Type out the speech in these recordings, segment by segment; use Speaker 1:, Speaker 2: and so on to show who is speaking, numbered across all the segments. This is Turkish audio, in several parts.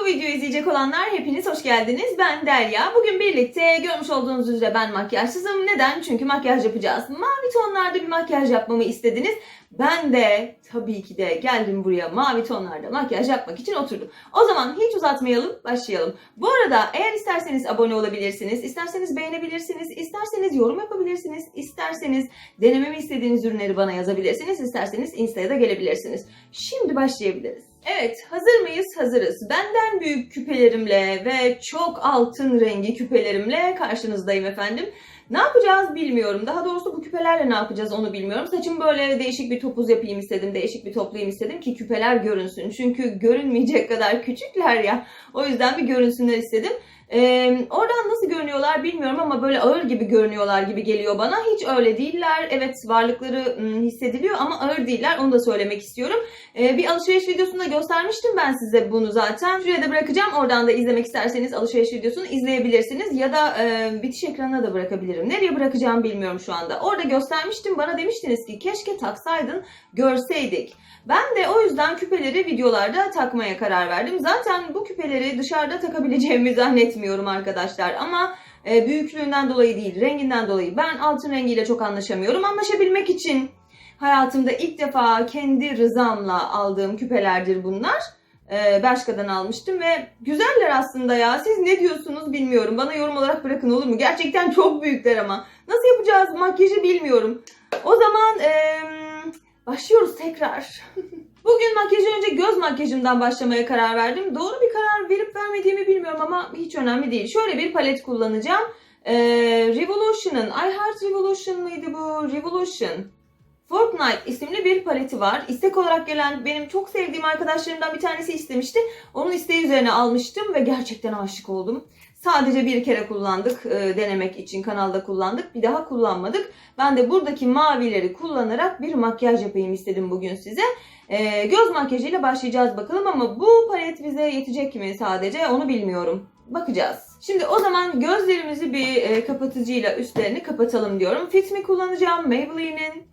Speaker 1: bu videoyu izleyecek olanlar hepiniz hoş geldiniz. Ben Derya. Bugün birlikte görmüş olduğunuz üzere ben makyajsızım. Neden? Çünkü makyaj yapacağız. Mavi tonlarda bir makyaj yapmamı istediniz. Ben de tabii ki de geldim buraya mavi tonlarda makyaj yapmak için oturdum. O zaman hiç uzatmayalım, başlayalım. Bu arada eğer isterseniz abone olabilirsiniz, isterseniz beğenebilirsiniz, isterseniz yorum yapabilirsiniz, isterseniz denememi istediğiniz ürünleri bana yazabilirsiniz, isterseniz Insta'ya da gelebilirsiniz. Şimdi başlayabiliriz. Evet, hazır mıyız? Hazırız. Benden büyük küpelerimle ve çok altın rengi küpelerimle karşınızdayım efendim. Ne yapacağız bilmiyorum. Daha doğrusu bu küpelerle ne yapacağız onu bilmiyorum. Saçımı böyle değişik bir topuz yapayım istedim. Değişik bir toplayayım istedim ki küpeler görünsün. Çünkü görünmeyecek kadar küçükler ya. O yüzden bir görünsünler istedim. Ee, oradan nasıl görünüyorlar bilmiyorum ama böyle ağır gibi görünüyorlar gibi geliyor bana. Hiç öyle değiller. Evet varlıkları ım, hissediliyor ama ağır değiller. Onu da söylemek istiyorum. Ee, bir alışveriş videosunda göstermiştim ben size bunu zaten. Şuraya da bırakacağım. Oradan da izlemek isterseniz alışveriş videosunu izleyebilirsiniz. Ya da e, bitiş ekranına da bırakabilirim. Nereye bırakacağım bilmiyorum şu anda. Orada göstermiştim. Bana demiştiniz ki keşke taksaydın görseydik. Ben de o yüzden küpeleri videolarda takmaya karar verdim. Zaten bu küpeleri dışarıda takabileceğimi zannetmiyorum arkadaşlar. Ama e, büyüklüğünden dolayı değil, renginden dolayı. Ben altın rengiyle çok anlaşamıyorum. Anlaşabilmek için hayatımda ilk defa kendi rızamla aldığım küpelerdir bunlar. Ee, Bershka'dan almıştım ve güzeller aslında ya. Siz ne diyorsunuz bilmiyorum. Bana yorum olarak bırakın olur mu? Gerçekten çok büyükler ama. Nasıl yapacağız makyajı bilmiyorum. O zaman eee, başlıyoruz tekrar. Bugün makyajı önce göz makyajımdan başlamaya karar verdim. Doğru bir karar verip vermediğimi bilmiyorum ama hiç önemli değil. Şöyle bir palet kullanacağım. Ee, Revolution'ın, I Heart Revolution mıydı bu? Revolution. Fortnite isimli bir paleti var. İstek olarak gelen benim çok sevdiğim arkadaşlarımdan bir tanesi istemişti. Onun isteği üzerine almıştım ve gerçekten aşık oldum. Sadece bir kere kullandık e, denemek için kanalda kullandık. Bir daha kullanmadık. Ben de buradaki mavileri kullanarak bir makyaj yapayım istedim bugün size. E, göz makyajıyla başlayacağız bakalım ama bu palet bize yetecek mi sadece onu bilmiyorum. Bakacağız. Şimdi o zaman gözlerimizi bir e, kapatıcıyla üstlerini kapatalım diyorum. Fit Me kullanacağım Maybelline'in.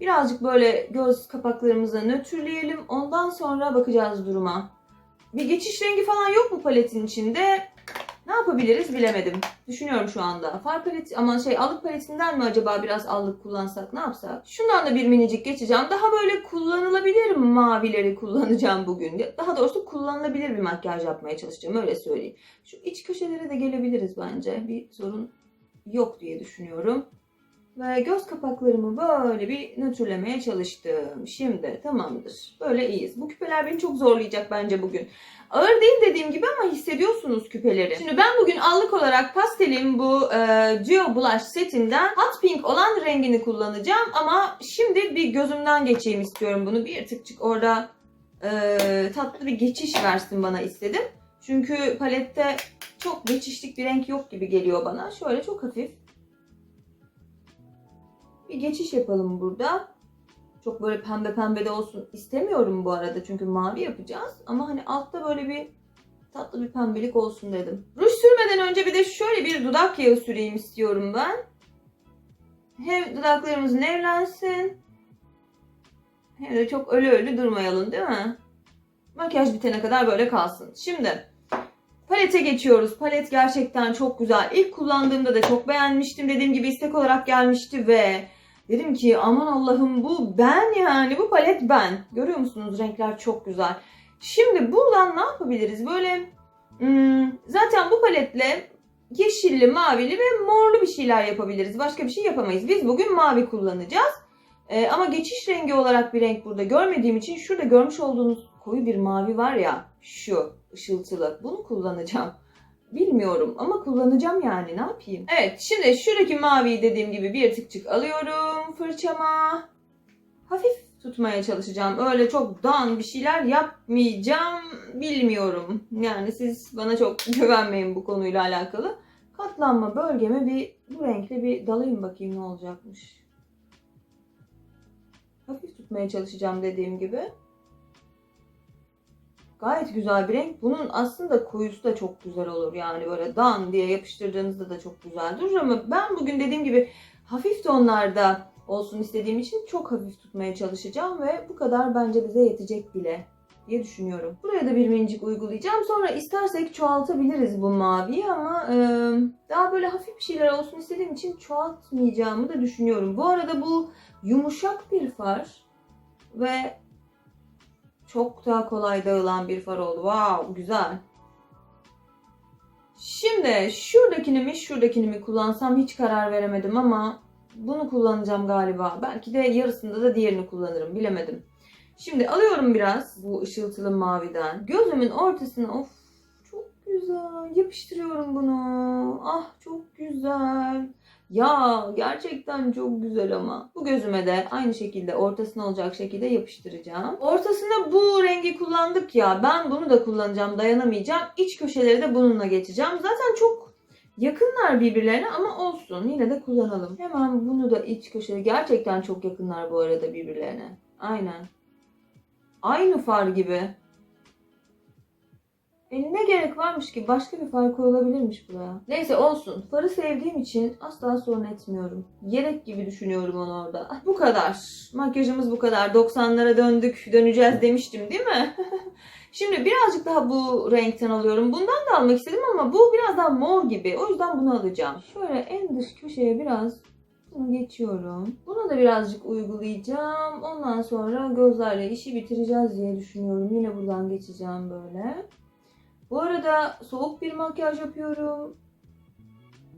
Speaker 1: Birazcık böyle göz kapaklarımızı nötrleyelim. Ondan sonra bakacağız duruma. Bir geçiş rengi falan yok mu paletin içinde? Ne yapabiliriz bilemedim. Düşünüyorum şu anda. Far paleti ama şey allık paletinden mi acaba biraz allık kullansak ne yapsak? Şundan da bir minicik geçeceğim. Daha böyle kullanılabilir mavileri kullanacağım bugün. Daha doğrusu kullanılabilir bir makyaj yapmaya çalışacağım öyle söyleyeyim. Şu iç köşelere de gelebiliriz bence. Bir sorun yok diye düşünüyorum. Ve göz kapaklarımı böyle bir nötrlemeye çalıştım. Şimdi tamamdır. Böyle iyiyiz. Bu küpeler beni çok zorlayacak bence bugün. Ağır değil dediğim gibi ama hissediyorsunuz küpeleri. Şimdi ben bugün allık olarak pastelin bu e, Duo Blush setinden Hot Pink olan rengini kullanacağım. Ama şimdi bir gözümden geçeyim istiyorum bunu. Bir tıkçık orada e, tatlı bir geçiş versin bana istedim. Çünkü palette çok geçişlik bir renk yok gibi geliyor bana. Şöyle çok hafif bir geçiş yapalım burada. Çok böyle pembe pembe de olsun istemiyorum bu arada çünkü mavi yapacağız. Ama hani altta böyle bir tatlı bir pembelik olsun dedim. Ruj sürmeden önce bir de şöyle bir dudak yağı süreyim istiyorum ben. Hem dudaklarımız nemlensin. Hem de çok ölü ölü durmayalım değil mi? Makyaj bitene kadar böyle kalsın. Şimdi palete geçiyoruz. Palet gerçekten çok güzel. İlk kullandığımda da çok beğenmiştim. Dediğim gibi istek olarak gelmişti ve Dedim ki aman Allah'ım bu ben yani bu palet ben. Görüyor musunuz renkler çok güzel. Şimdi buradan ne yapabiliriz? Böyle hmm, zaten bu paletle yeşilli, mavili ve morlu bir şeyler yapabiliriz. Başka bir şey yapamayız. Biz bugün mavi kullanacağız. Ee, ama geçiş rengi olarak bir renk burada görmediğim için şurada görmüş olduğunuz koyu bir mavi var ya şu ışıltılı. Bunu kullanacağım. Bilmiyorum ama kullanacağım yani ne yapayım. Evet şimdi şuradaki maviyi dediğim gibi bir tıkçık alıyorum fırçama. Hafif tutmaya çalışacağım. Öyle çok dan bir şeyler yapmayacağım. Bilmiyorum. Yani siz bana çok güvenmeyin bu konuyla alakalı. Katlanma bölgeme bir bu renkle bir dalayım bakayım ne olacakmış. Hafif tutmaya çalışacağım dediğim gibi. Gayet güzel bir renk. Bunun aslında koyusu da çok güzel olur. Yani böyle dan diye yapıştırdığınızda da çok güzel durur ama ben bugün dediğim gibi hafif tonlarda olsun istediğim için çok hafif tutmaya çalışacağım ve bu kadar bence bize yetecek bile diye düşünüyorum. Buraya da bir minicik uygulayacağım. Sonra istersek çoğaltabiliriz bu maviyi ama e, daha böyle hafif bir şeyler olsun istediğim için çoğaltmayacağımı da düşünüyorum. Bu arada bu yumuşak bir far ve çok daha kolay dağılan bir far oldu. Wow güzel. Şimdi şuradakini mi şuradakini mi kullansam hiç karar veremedim ama bunu kullanacağım galiba. Belki de yarısında da diğerini kullanırım bilemedim. Şimdi alıyorum biraz bu ışıltılı maviden. Gözümün ortasına of çok güzel yapıştırıyorum bunu. Ah çok güzel. Ya gerçekten çok güzel ama. Bu gözüme de aynı şekilde ortasına olacak şekilde yapıştıracağım. Ortasına bu rengi kullandık ya ben bunu da kullanacağım dayanamayacağım. İç köşeleri de bununla geçeceğim. Zaten çok yakınlar birbirlerine ama olsun yine de kullanalım. Hemen bunu da iç köşede gerçekten çok yakınlar bu arada birbirlerine. Aynen. Aynı far gibi. E ne gerek varmış ki? Başka bir far koyulabilirmiş buraya. Neyse olsun. Farı sevdiğim için asla sorun etmiyorum. Yelek gibi düşünüyorum onu orada. Ah, bu kadar. Makyajımız bu kadar. 90'lara döndük, döneceğiz demiştim değil mi? Şimdi birazcık daha bu renkten alıyorum. Bundan da almak istedim ama bu biraz daha mor gibi. O yüzden bunu alacağım. Şöyle en dış köşeye biraz bunu geçiyorum. Bunu da birazcık uygulayacağım. Ondan sonra gözlerle işi bitireceğiz diye düşünüyorum. Yine buradan geçeceğim böyle. Bu arada soğuk bir makyaj yapıyorum.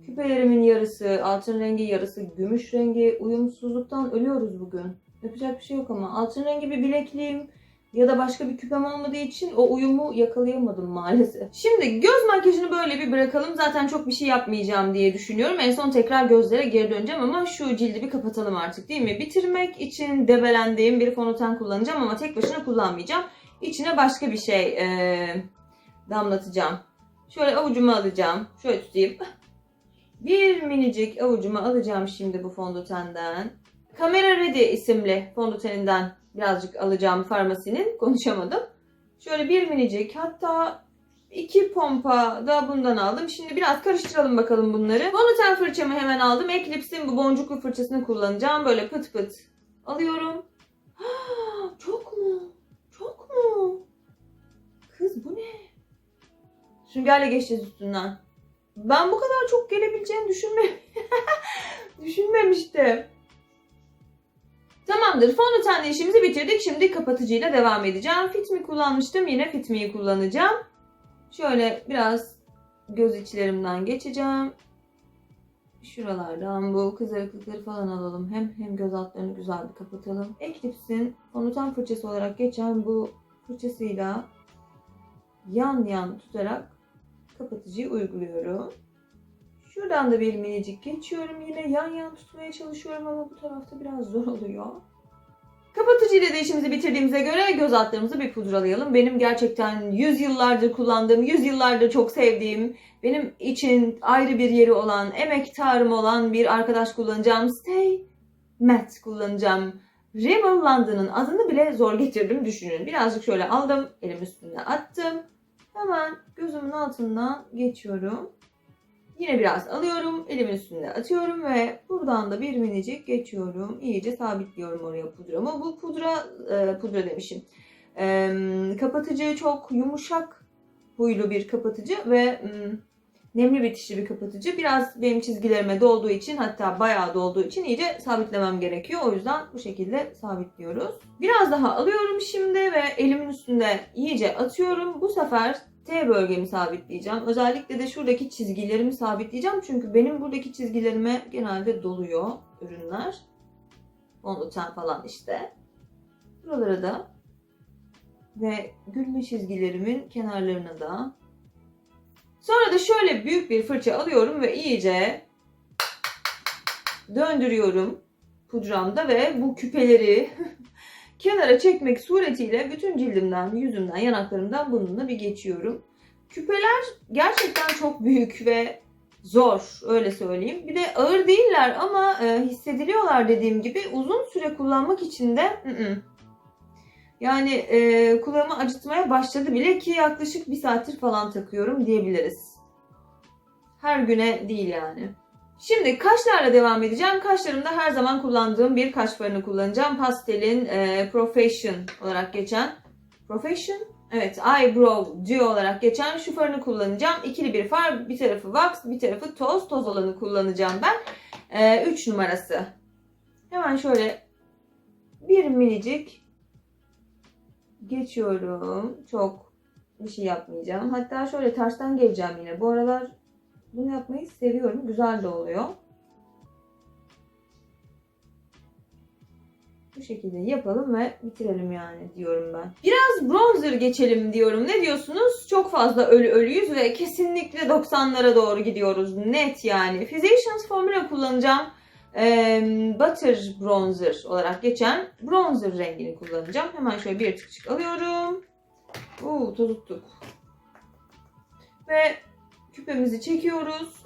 Speaker 1: Küpelerimin yarısı, altın rengi yarısı, gümüş rengi. Uyumsuzluktan ölüyoruz bugün. Yapacak bir şey yok ama. Altın rengi bir bilekliğim ya da başka bir küpem olmadığı için o uyumu yakalayamadım maalesef. Şimdi göz makyajını böyle bir bırakalım. Zaten çok bir şey yapmayacağım diye düşünüyorum. En son tekrar gözlere geri döneceğim ama şu cildi bir kapatalım artık değil mi? Bitirmek için debelendiğim bir fondöten kullanacağım ama tek başına kullanmayacağım. İçine başka bir şey eee, damlatacağım. Şöyle avucuma alacağım. Şöyle tutayım. Bir minicik avucuma alacağım şimdi bu fondötenden. Camera Ready isimli fondöteninden birazcık alacağım farmasinin. Konuşamadım. Şöyle bir minicik hatta iki pompa da bundan aldım. Şimdi biraz karıştıralım bakalım bunları. Fondöten fırçamı hemen aldım. Eclipse'in bu boncuklu fırçasını kullanacağım. Böyle pıt pıt alıyorum. Çok mu? Çok mu? Kız bu ne? Süngerle geçeceğiz üstünden. Ben bu kadar çok gelebileceğini düşünme düşünmemiştim. Tamamdır. Fondötenle işimizi bitirdik. Şimdi kapatıcıyla devam edeceğim. Fit Me kullanmıştım. Yine Fit Me'yi kullanacağım. Şöyle biraz göz içlerimden geçeceğim. Şuralardan bu kızarıklıkları falan alalım. Hem hem göz altlarını güzel bir kapatalım. Eclipse'in fondöten fırçası olarak geçen bu fırçasıyla yan yan tutarak kapatıcıyı uyguluyorum. Şuradan da bir minicik geçiyorum. Yine yan yan tutmaya çalışıyorum ama bu tarafta biraz zor oluyor. Kapatıcıyla da işimizi bitirdiğimize göre göz altlarımızı bir pudralayalım. Benim gerçekten 100 yıllardır kullandığım, 100 yıllardır çok sevdiğim, benim için ayrı bir yeri olan, emektarım olan bir arkadaş kullanacağım. Stay Matte kullanacağım. Rimmel London'ın adını bile zor getirdim düşünün. Birazcık şöyle aldım, elim üstüne attım. Hemen gözümün altından geçiyorum. Yine biraz alıyorum, elimin üstünde atıyorum ve buradan da bir minicik geçiyorum. İyice sabitliyorum oraya pudramı. Bu pudra, e, pudra demişim. E, kapatıcı çok yumuşak huylu bir kapatıcı ve mm, nemli bitişli bir kapatıcı. Biraz benim çizgilerime dolduğu için hatta bayağı dolduğu için iyice sabitlemem gerekiyor. O yüzden bu şekilde sabitliyoruz. Biraz daha alıyorum şimdi ve elimin üstünde iyice atıyorum. Bu sefer T bölgemi sabitleyeceğim. Özellikle de şuradaki çizgilerimi sabitleyeceğim. Çünkü benim buradaki çizgilerime genelde doluyor ürünler. Fondöten falan işte. Buralara da ve gülme çizgilerimin kenarlarına da. Sonra da şöyle büyük bir fırça alıyorum ve iyice döndürüyorum pudramda ve bu küpeleri kenara çekmek suretiyle bütün cildimden, yüzümden, yanaklarımdan bununla bir geçiyorum. Küpeler gerçekten çok büyük ve zor öyle söyleyeyim. Bir de ağır değiller ama e, hissediliyorlar dediğim gibi. Uzun süre kullanmak için de ı-ı. Yani e, kulağımı acıtmaya başladı bile ki yaklaşık bir saattir falan takıyorum diyebiliriz. Her güne değil yani. Şimdi kaşlarla devam edeceğim. Kaşlarımda her zaman kullandığım bir kaş farını kullanacağım. Pastel'in e, Profession olarak geçen Profession. Evet, eyebrow duo olarak geçen şu farını kullanacağım. İkili bir far, bir tarafı wax, bir tarafı toz. Toz olanı kullanacağım ben. 3 numarası. Hemen şöyle bir minicik geçiyorum. Çok bir şey yapmayacağım. Hatta şöyle tersten geleceğim yine. Bu aralar bunu yapmayı seviyorum. Güzel de oluyor. Bu şekilde yapalım ve bitirelim yani diyorum ben. Biraz bronzer geçelim diyorum. Ne diyorsunuz? Çok fazla ölü ölüyüz ve kesinlikle 90'lara doğru gidiyoruz. Net yani. Physicians Formula kullanacağım. Ee, Butter Bronzer olarak geçen bronzer rengini kullanacağım. Hemen şöyle bir tıkçık alıyorum. Uuu tozuttuk. Ve küpemizi çekiyoruz.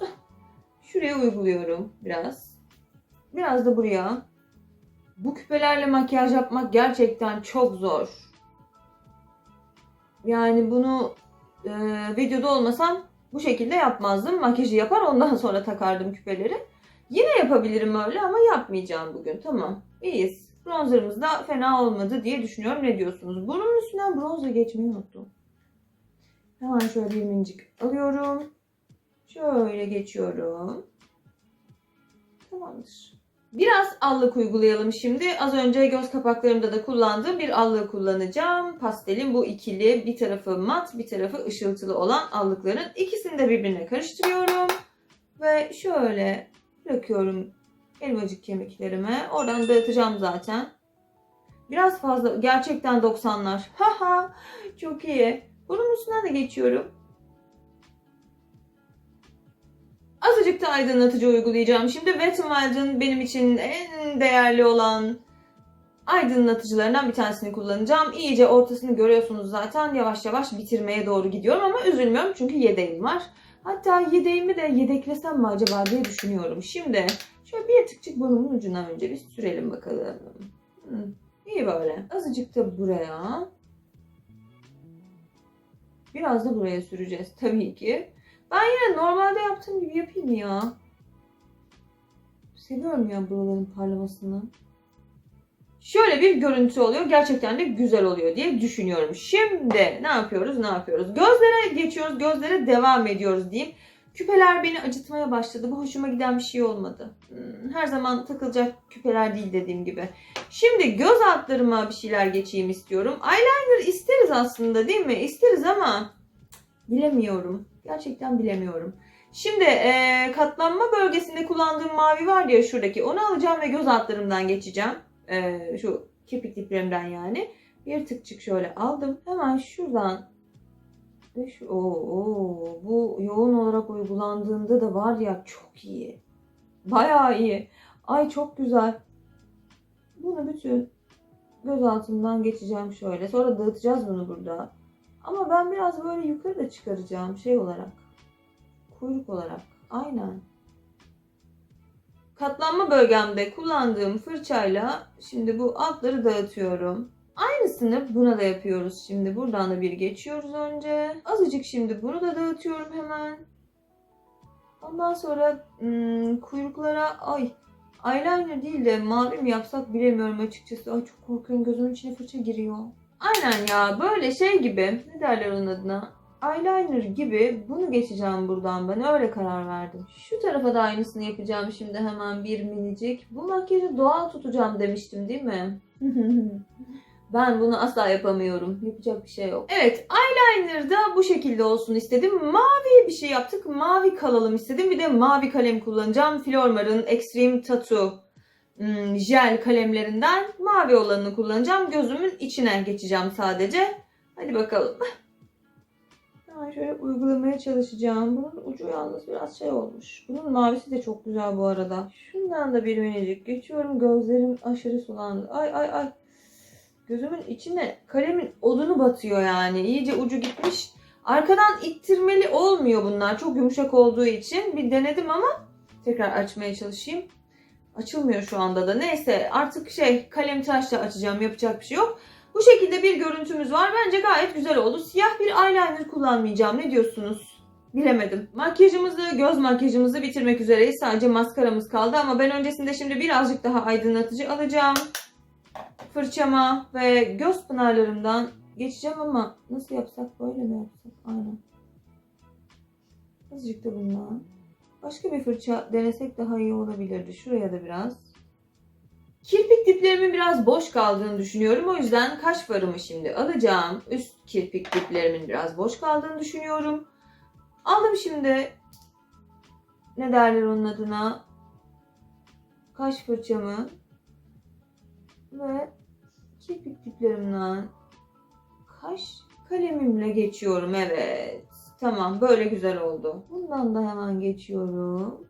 Speaker 1: Şuraya uyguluyorum biraz. Biraz da buraya. Bu küpelerle makyaj yapmak gerçekten çok zor. Yani bunu e, videoda olmasam bu şekilde yapmazdım. Makyajı yapar ondan sonra takardım küpeleri. Yine yapabilirim öyle ama yapmayacağım bugün. Tamam. İyiyiz. Bronzerımız da fena olmadı diye düşünüyorum. Ne diyorsunuz? Burnumun üstünden bronzer geçmeyi unuttum. Hemen şöyle bir minicik alıyorum. Şöyle geçiyorum. Tamamdır. Biraz allık uygulayalım şimdi. Az önce göz kapaklarımda da kullandığım bir allığı kullanacağım. Pastelin bu ikili bir tarafı mat bir tarafı ışıltılı olan allıkların ikisini de birbirine karıştırıyorum. Ve şöyle bırakıyorum elmacık kemiklerime. Oradan dağıtacağım zaten. Biraz fazla gerçekten 90'lar. Haha çok iyi. Bunun üstünden de geçiyorum. Azıcık da aydınlatıcı uygulayacağım. Şimdi Wet n Wild'ın benim için en değerli olan aydınlatıcılarından bir tanesini kullanacağım. İyice ortasını görüyorsunuz zaten. Yavaş yavaş bitirmeye doğru gidiyorum ama üzülmüyorum çünkü yedeğim var. Hatta yedeğimi de yedeklesem mi acaba diye düşünüyorum. Şimdi şöyle bir tıkçık burnumun ucuna önce bir sürelim bakalım. Hı, iyi böyle. Azıcık da buraya. Biraz da buraya süreceğiz tabii ki. Ben yine normalde yaptığım gibi yapayım ya. Seviyorum ya buraların parlamasını. Şöyle bir görüntü oluyor. Gerçekten de güzel oluyor diye düşünüyorum. Şimdi ne yapıyoruz? Ne yapıyoruz? Gözlere geçiyoruz. Gözlere devam ediyoruz diyeyim. Küpeler beni acıtmaya başladı. Bu hoşuma giden bir şey olmadı. Hmm, Her zaman takılacak küpeler değil dediğim gibi. Şimdi göz altlarıma bir şeyler geçeyim istiyorum. Eyeliner isteriz aslında değil mi? İsteriz ama bilemiyorum. Gerçekten bilemiyorum. Şimdi eee, katlanma bölgesinde kullandığım mavi var ya şuradaki. Onu alacağım ve göz altlarımdan geçeceğim. Eee, şu kirpik diplerimden yani. Bir tıkçık şöyle aldım. Hemen şuradan şu, oo, bu yoğun olarak uygulandığında da var ya çok iyi. Bayağı iyi. Ay çok güzel. Bunu bütün göz altından geçeceğim şöyle. Sonra dağıtacağız bunu burada. Ama ben biraz böyle yukarı da çıkaracağım şey olarak. Kuyruk olarak. Aynen. Katlanma bölgemde kullandığım fırçayla şimdi bu altları dağıtıyorum. Aynısını buna da yapıyoruz şimdi. Buradan da bir geçiyoruz önce. Azıcık şimdi bunu da dağıtıyorum hemen. Ondan sonra hmm, kuyruklara ay eyeliner değil de mavi mi yapsak bilemiyorum açıkçası. Ay çok korkuyorum gözümün içine fırça giriyor. Aynen ya böyle şey gibi ne derler onun adına eyeliner gibi bunu geçeceğim buradan ben öyle karar verdim. Şu tarafa da aynısını yapacağım şimdi hemen bir minicik. Bu makyajı doğal tutacağım demiştim değil mi? ben bunu asla yapamıyorum. Yapacak bir şey yok. Evet eyeliner da bu şekilde olsun istedim. Mavi bir şey yaptık. Mavi kalalım istedim. Bir de mavi kalem kullanacağım. Flormar'ın Extreme Tattoo hmm, jel kalemlerinden mavi olanını kullanacağım. Gözümün içine geçeceğim sadece. Hadi bakalım. Hemen şöyle uygulamaya çalışacağım. Bunun ucu yalnız biraz şey olmuş. Bunun mavisi de çok güzel bu arada. Şundan da bir minicik geçiyorum. Gözlerim aşırı sulandı. Ay ay ay. Gözümün içine kalemin odunu batıyor yani. İyice ucu gitmiş. Arkadan ittirmeli olmuyor bunlar. Çok yumuşak olduğu için. Bir denedim ama tekrar açmaya çalışayım. Açılmıyor şu anda da. Neyse artık şey kalem tıraşla açacağım. Yapacak bir şey yok. Bu şekilde bir görüntümüz var. Bence gayet güzel oldu. Siyah bir eyeliner kullanmayacağım. Ne diyorsunuz? Bilemedim. Makyajımızı, göz makyajımızı bitirmek üzereyiz. Sadece maskaramız kaldı ama ben öncesinde şimdi birazcık daha aydınlatıcı alacağım. Fırçama ve göz pınarlarımdan geçeceğim ama nasıl yapsak böyle mi yapsak? Aynen. Azıcık da bundan. Başka bir fırça denesek daha iyi olabilirdi. Şuraya da biraz. Kirpik diplerimin biraz boş kaldığını düşünüyorum. O yüzden kaş farımı şimdi alacağım. Üst kirpik diplerimin biraz boş kaldığını düşünüyorum. Aldım şimdi ne derler onun adına kaş fırçamı ve kirpik diplerimden kaş kalemimle geçiyorum. Evet. Tamam böyle güzel oldu. Bundan da hemen geçiyorum.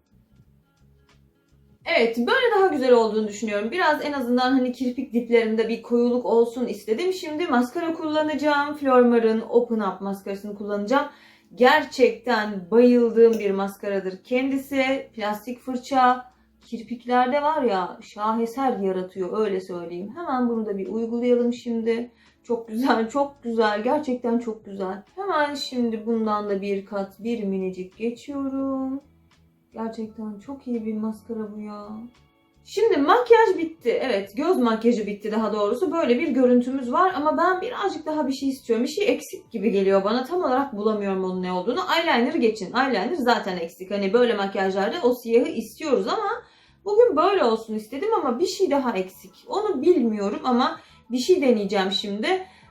Speaker 1: Evet böyle daha güzel olduğunu düşünüyorum. Biraz en azından hani kirpik diplerimde bir koyuluk olsun istedim. Şimdi maskara kullanacağım. Flormar'ın Open Up maskarasını kullanacağım. Gerçekten bayıldığım bir maskaradır kendisi. Plastik fırça, kirpiklerde var ya şaheser yaratıyor öyle söyleyeyim. Hemen bunu da bir uygulayalım şimdi. Çok güzel, çok güzel. Gerçekten çok güzel. Hemen şimdi bundan da bir kat, bir minicik geçiyorum. Gerçekten çok iyi bir maskara bu ya. Şimdi makyaj bitti. Evet göz makyajı bitti daha doğrusu. Böyle bir görüntümüz var ama ben birazcık daha bir şey istiyorum. Bir şey eksik gibi geliyor bana. Tam olarak bulamıyorum onun ne olduğunu. Eyeliner geçin. Eyeliner zaten eksik. Hani böyle makyajlarda o siyahı istiyoruz ama bugün böyle olsun istedim ama bir şey daha eksik. Onu bilmiyorum ama bir şey deneyeceğim şimdi.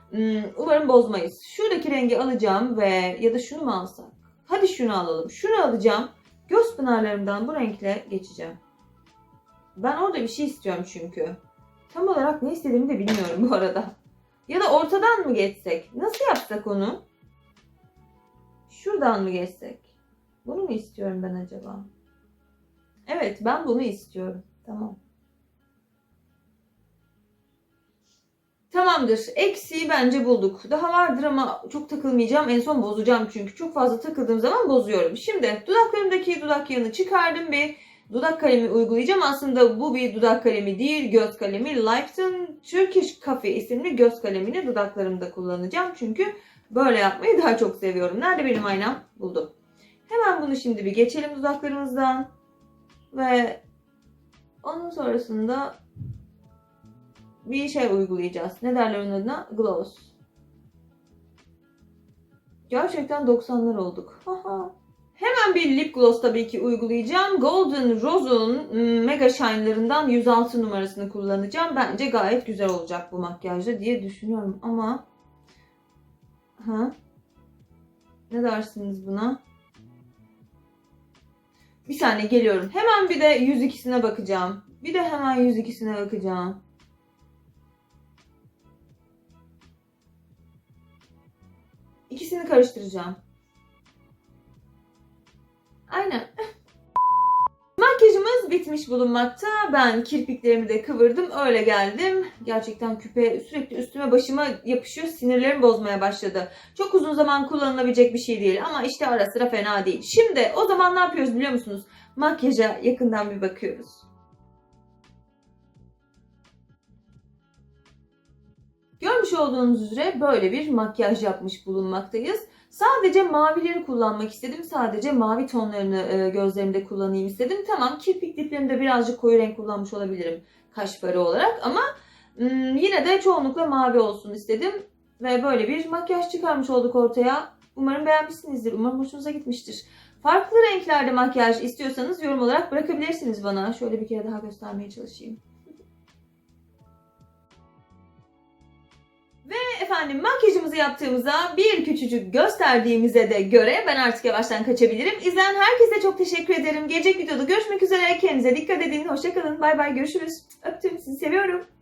Speaker 1: Hmm, Umarım bozmayız. Şuradaki rengi alacağım ve ya da şunu mu alsak? Hadi şunu alalım. Şunu alacağım. Göz pınarlarımdan bu renkle geçeceğim. Ben orada bir şey istiyorum çünkü. Tam olarak ne istediğimi de bilmiyorum bu arada. Ya da ortadan mı geçsek? Nasıl yapsak onu? Şuradan mı geçsek? Bunu mu istiyorum ben acaba? Evet ben bunu istiyorum. Tamam. Tamamdır. Eksiği bence bulduk. Daha vardır ama çok takılmayacağım. En son bozacağım çünkü. Çok fazla takıldığım zaman bozuyorum. Şimdi dudaklarımdaki dudak yağını çıkardım. Bir dudak kalemi uygulayacağım. Aslında bu bir dudak kalemi değil. Göz kalemi. Lifeton Turkish Coffee isimli göz kalemini dudaklarımda kullanacağım. Çünkü böyle yapmayı daha çok seviyorum. Nerede benim aynam? Buldum. Hemen bunu şimdi bir geçelim dudaklarımızdan. Ve onun sonrasında bir şey uygulayacağız. Ne derler onun adına? Gloss. Gerçekten 90'lar olduk. Haha. Hemen bir lip gloss tabii ki uygulayacağım. Golden Rose'un mm, Mega Shine'larından 106 numarasını kullanacağım. Bence gayet güzel olacak bu makyajda diye düşünüyorum ama ha ne dersiniz buna? Bir saniye geliyorum. Hemen bir de 102'sine bakacağım. Bir de hemen 102'sine bakacağım. İkisini karıştıracağım. Aynen. Makyajımız bitmiş bulunmakta. Ben kirpiklerimi de kıvırdım. Öyle geldim. Gerçekten küpe sürekli üstüme başıma yapışıyor. Sinirlerim bozmaya başladı. Çok uzun zaman kullanılabilecek bir şey değil. Ama işte ara sıra fena değil. Şimdi o zaman ne yapıyoruz biliyor musunuz? Makyaja yakından bir bakıyoruz. Görmüş olduğunuz üzere böyle bir makyaj yapmış bulunmaktayız. Sadece mavileri kullanmak istedim. Sadece mavi tonlarını e, gözlerimde kullanayım istedim. Tamam kirpik diplerimde birazcık koyu renk kullanmış olabilirim kaş farı olarak ama mm, yine de çoğunlukla mavi olsun istedim. Ve böyle bir makyaj çıkarmış olduk ortaya. Umarım beğenmişsinizdir. Umarım hoşunuza gitmiştir. Farklı renklerde makyaj istiyorsanız yorum olarak bırakabilirsiniz bana. Şöyle bir kere daha göstermeye çalışayım. Efendim makyajımızı yaptığımıza bir küçücük gösterdiğimize de göre ben artık yavaştan kaçabilirim. İzleyen herkese çok teşekkür ederim. Gelecek videoda görüşmek üzere. Kendinize dikkat edin. Hoşçakalın. Bay bay. Görüşürüz. Öptüm. Sizi seviyorum.